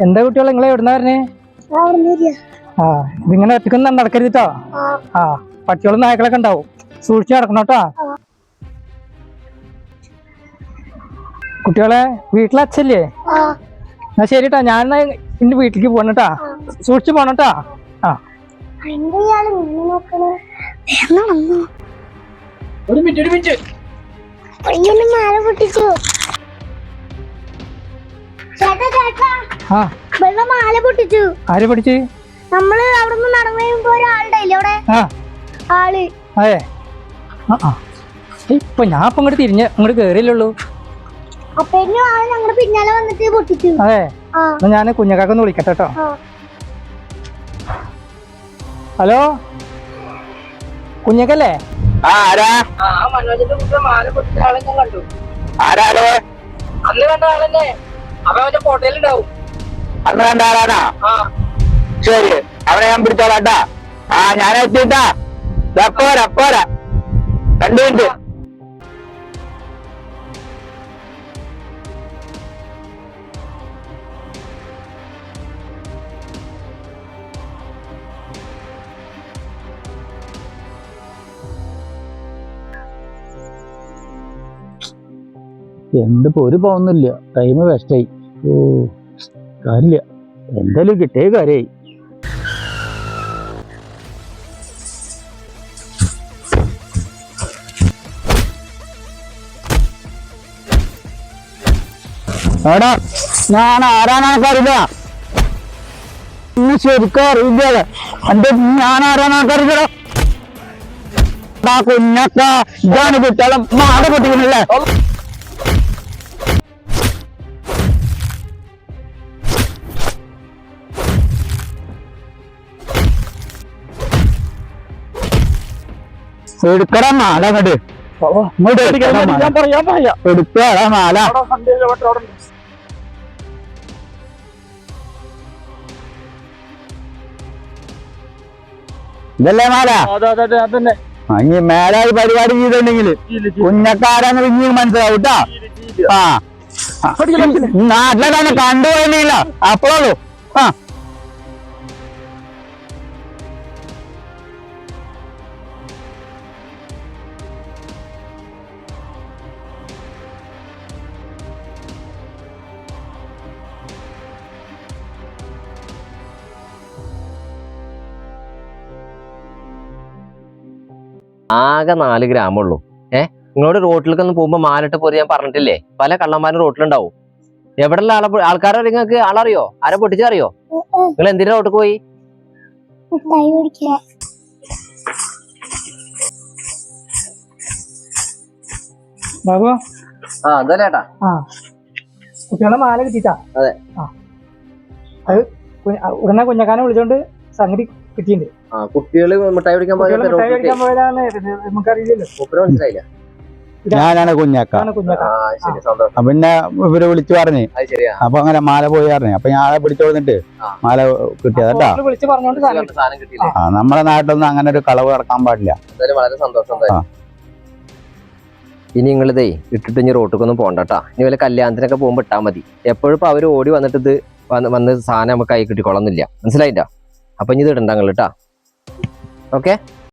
എന്താ കുട്ടികൾ നിങ്ങളെ എവിടുന്നാ വരണേ ആ ഇതിങ്ങനെ ഒറ്റക്കൊന്നും നടക്കരുത്? കേട്ടോ ആ പട്ടികളും നായ്ക്കളൊക്കെ ഉണ്ടാവും. സൂക്ഷിച്ചു നടക്കണം കേട്ടോ. കുട്ടികളെ വീട്ടിലെ അച്ഛല്ലേ? എന്നാ ശരി കേട്ടോ ഞാൻ എന്നാ എന്റെ വീട്ടിലേക്ക് പോകണം കേട്ടാ സൂക്ഷിച്ചു പോണം കേട്ടാ ആ. ഒരു മിനിറ്റ് ഒരു മിനിറ്റ്. മാല പൊട്ടിച്ചു. ആ. വെള്ള മാല പൊട്ടിച്ചു. ആര് പഠിച്ച് നമ്മൾ അവിടെ നിന്ന് നടന്നു കഴിയുമ്പോ ഒരാളുടെ ഇല്ലേ അവിടെ? ആ. ആൾ. അതെ. ആ ആ. ഇപ്പൊ ഞാൻ ഇപ്പൊ ഇങ്ങോട്ട് തിരിഞ്ഞ് ഇങ്ങോട്ട് കേറിയല്ലുള്ളൂ അപ്പൊ ആൾ ഞങ്ങളുടെ പിന്നാലെ വന്നിട്ട് പൊട്ടിച്ചു. അതെ. ആ. എന്നാ ഞാൻ കുഞ്ഞക്കാക്കൊന്ന് വിളിക്കട്ടെ കേട്ടോ. ആ. ഹലോ? കുഞ്ഞക്കല്ലേ? ആ ആരാ? ആ മനോജിന്റെ കുട്ടി മാല പൊട്ടിച്ച ആളെ ഞാൻ കണ്ടു. ആരാ അന്ന് കണ്ട ആളെന്നെ അവന്റെ അന്ന് കണ്ട ആ. ശരി അവനെ ഞാൻ പിടിച്ചോളാട്ടാ ആ ഞാൻ പോരാ പോരാ. രണ്ടു മിനിറ്റ്. എന്തിപ്പോ ഒരു പോകുന്നില്ല ടൈം വേസ്റ്റായി ഓ കാര്യമില്ല. എന്തായാലും കിട്ടേ കാര്യമായി എടാ ഞാൻ അറിയില്ല ഇന്ന് ശരിക്കും അറിയില്ല എന്റെ ഞാൻ ആരാണെന്ന് അറിയില്ല കുഞ്ഞക്ക ഇതാണ് കുട്ടികളും. മാട പൊട്ടിക്കണല്ലേ? എടുക്കടാ മാല അങ്ങോട്ട് എടുക്കടാ മാല. മാല. ഇതല്ലേ മാല? ഇനി മേലായി പരിപാടി ചെയ്തിട്ടുണ്ടെങ്കിൽ കുഞ്ഞക്കാരാന്ന് ഇനി മനസ്സിലാവും കേട്ടോ ആ. നാട്ടിലെ തന്നെ കണ്ടുപോയില്ല അപ്പോഴുള്ളൂ. ആ. ആകെ നാല് ഗ്രാമുള്ളൂ ഏഹ് നിങ്ങളോട് റോട്ടിലേക്ക് ഒന്ന് പോകുമ്പോൾ മാലിട്ട് പോയി ഞാൻ പറഞ്ഞിട്ടില്ലേ? പല കള്ളന്മാരും റോട്ടിലുണ്ടാവും. എവിടെയുള്ള ആളെ ആൾക്കാരെ നിങ്ങൾക്ക്? ആളറിയോ? ആരെ പൊട്ടിച്ചറിയോ നിങ്ങൾ എന്തിനാ റോട്ടിൽ പോയി? ആ കുട്ടികളെ മാല കിട്ടിട്ടാ അതെ. ഉടനെ കുഞ്ഞക്കാനെ വിളിച്ചോണ്ട് സംഗതി കിട്ടിയിട്ടുണ്ട്. ആ കുട്ടികൾ മിഠായി പിടിക്കാൻ കുട്ടികളെ മിഠായി കഴിക്കാൻ പോയതാണ് ഇത് നമുക്കറിയില്ലല്ലോ. മനസ്സിലായില്ല. ഞാനാണ് കുഞ്ഞാക്ക. ആ ശരി സന്തോഷം. അപ്പൊ പിന്നെ ഇവർ വിളിച്ചു പറഞ്ഞു. അത് ശരിയാ. അപ്പൊ അങ്ങനെ മാല പോയി പറഞ്ഞു. അപ്പൊ ഞാൻ ആളെ പിടിച്ചു കൊടുത്തിട്ട് ആ. മാല കിട്ടിയത് വിളിച്ച് പറഞ്ഞോണ്ട് സാധനം കിട്ടി. സാധനം കിട്ടിയില്ലേ. ആ നമ്മളെ നാട്ടിലൊന്നും അങ്ങനെ ഒരു കളവ് നടക്കാൻ പാടില്ല. എന്തായാലും വളരെ സന്തോഷം എന്തായാലും. ഇനി നിങ്ങളിതേ ഇട്ടിട്ട് ഇനി റോട്ടിക്കൊന്നും പോകണ്ടട്ടാ ഇനി വല്ല കല്യാണത്തിനൊക്കെ പോകുമ്പോ ഇട്ടാ മതി. എപ്പോഴും ഇപ്പൊ അവർ ഓടി വന്നിട്ട് ഇത് വന്ന് വന്ന് സാധനം നമുക്ക് കൈ കിട്ടിക്കൊള്ളുന്നില്ല മനസ്സിലായിട്ടാ? അപ്പൊ ഇത് ഇടണ്ട കേട്ടോ കേട്ടാ. ഓക്കെ